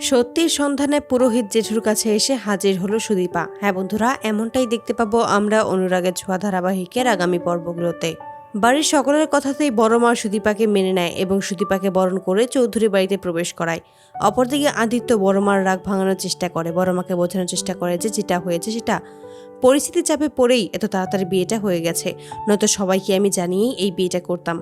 সত্যির সন্ধানে পুরোহিত জেঠুর কাছে এসে হাজির হলো সুদীপা। হ্যাঁ বন্ধুরা, এমনটাই দেখতে পাবো আমরা অনুরাগের ছোঁয়া ধারাবাহিকের আগামী পর্বগুলোতে। বাড়ির সকলের কথাতেই বড় মা সুদীপাকে মেনে নেয় এবং সুদীপাকে বরণ করে চৌধুরী বাড়িতে প্রবেশ করায়। অপরদিকে আদিত্য বড় মার রাগ ভাঙানোর চেষ্টা করে, বড় মাকে বোঝানোর চেষ্টা করে যে যেটা হয়েছে সেটা পরিস্থিতির চাপে পড়েই এত তাড়াতাড়ি বিয়েটা হয়ে গেছে, নয়তো সবাইকে আমি জানিয়েই এই বিয়েটা করতাম।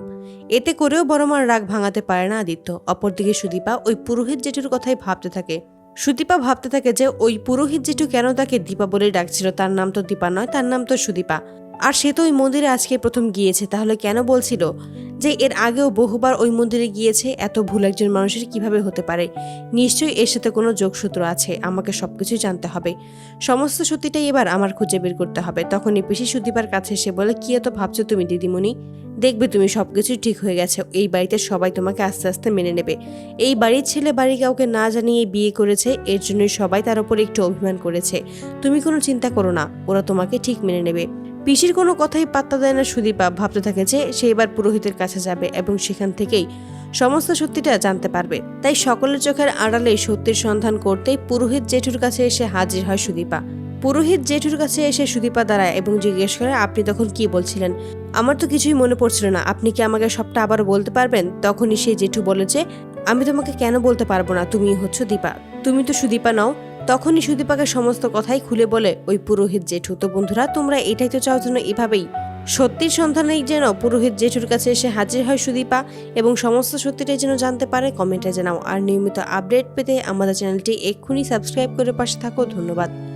এতে করেও বড় মার রাগ ভাঙাতে পারে না আদিত্য। অপরদিকে সুদীপা ওই পুরোহিত জেঠুর কথাই ভাবতে থাকে। সুদীপা ভাবতে থাকে যে ওই পুরোহিত জেঠু কেন তাকে দীপা বলে ডাকছিল? তার নাম তো দীপা নয়, তার নাম তো সুদীপা। আর সে তো ওই মন্দিরে আজকে প্রথম গিয়েছে, তাহলে কেন বলছিল যে এর আগেও বহুবার ওই মন্দিরে গিয়েছে? এত ভুল একজন মানুষের কীভাবে হতে পারে? নিশ্চয়ই এর সাথে কোনো যোগসূত্র আছে, আমাকে সবকিছুই জানতে হবে। সমস্ত সত্যিটাই এবার আমার খুঁজে বের করতে হবে। তখন তখনই পিসি সুদীপার কাছে এসে বলে, কি এত ভাবছ তুমি, দিদিমণি? দেখবে তুমি সবকিছু ঠিক হয়ে গেছে। এই বাড়িতে সবাই তোমাকে আস্তে আস্তে মেনে নেবে। এই বাড়ির ছেলে বাড়ি কাউকে না জানিয়ে বিয়ে করেছে, এর জন্যই সবাই তার উপর একটু অভিমান করেছে। তুমি কোনো চিন্তা করো না, ওরা তোমাকে ঠিক মেনে নেবে। পিসির কোনো কথাই পাত্তা দেয় না সুদীপা। ভাবতে থাকে যে সে এবার পুরোহিতের কাছে যাবে এবং সেখান থেকেই সমস্ত সত্যিটা জানতে পারবে। তাই সকলের চোখের আড়ালে সত্যির সন্ধান করতেই পুরোহিত জেঠুর কাছে এসে হাজির হয় সুদীপা। পুরোহিত জেঠুর কাছে এসে সুদীপা দাঁড়ায় এবং জিজ্ঞেস করে, আপনি তখন কি বলছিলেন? আমার তো কিছুই মনে পড়ছিল না। আপনি কি আমাকে সবটা আবার বলতে পারবেন? তখনই সেই জেঠু বলে যে, আমি তোমাকে কেন বলতে পারব না? তুমি হচ্ছ দীপা। তুমি তো সুদীপা নাও। তখনই সুদীপাকে সমস্ত কথাই খুলে বলে, ওই পুরোহিত জেঠু, তো বন্ধুরা, তোমরা এটাই তো চাও যেন এভাবেই সত্যির সন্ধানেই যেন পুরোহিত জেঠুর কাছে এসে হাজির হয় সুদীপা এবং সমস্ত সত্যিটাই যেন জানতে পারে। কমেন্টে জানাও। আর নিয়মিত আপডেট পেতে আমাদের চ্যানেলটি এক্ষুনি সাবস্ক্রাইব করে পাশে থাকো। ধন্যবাদ।